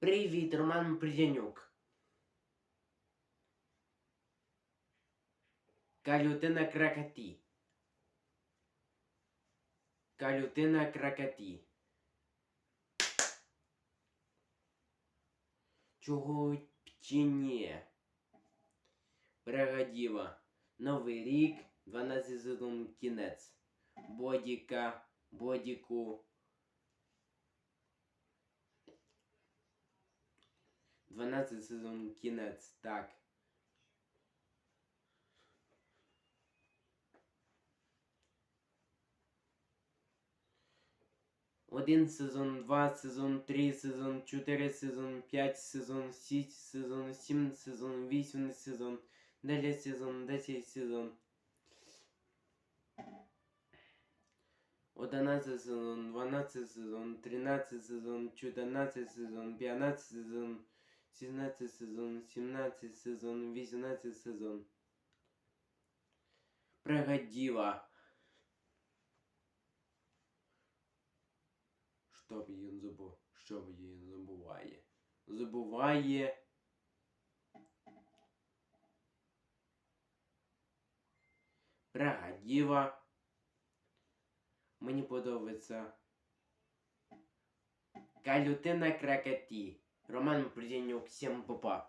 Привіт, Роман Придянюк. Калютина кракаті. Калютина кракаті. Чого птіні? Пригодіва. Новий рік, 12 сезон кінець. Бодіка, бодіку. 12 сезон кінець, так. Один сезон, два сезон, три сезон, чотири сезон, п'ять сезон, шість сезон, сім сезон, вісім сезон, дев'ять сезон, десять сезон. Одинадцять сезон, дванадцять сезон, тринадцять сезон, чотирнадцять сезон, п'ятнадцять сезон, 17 сезон, 17 сезон, 18 сезон. Пригодила. Щоб її забув. Щоб її забуває. Забуває. Пригодила. Мені подобається. Калютина кракаті. Роман Приденюк, всем папа.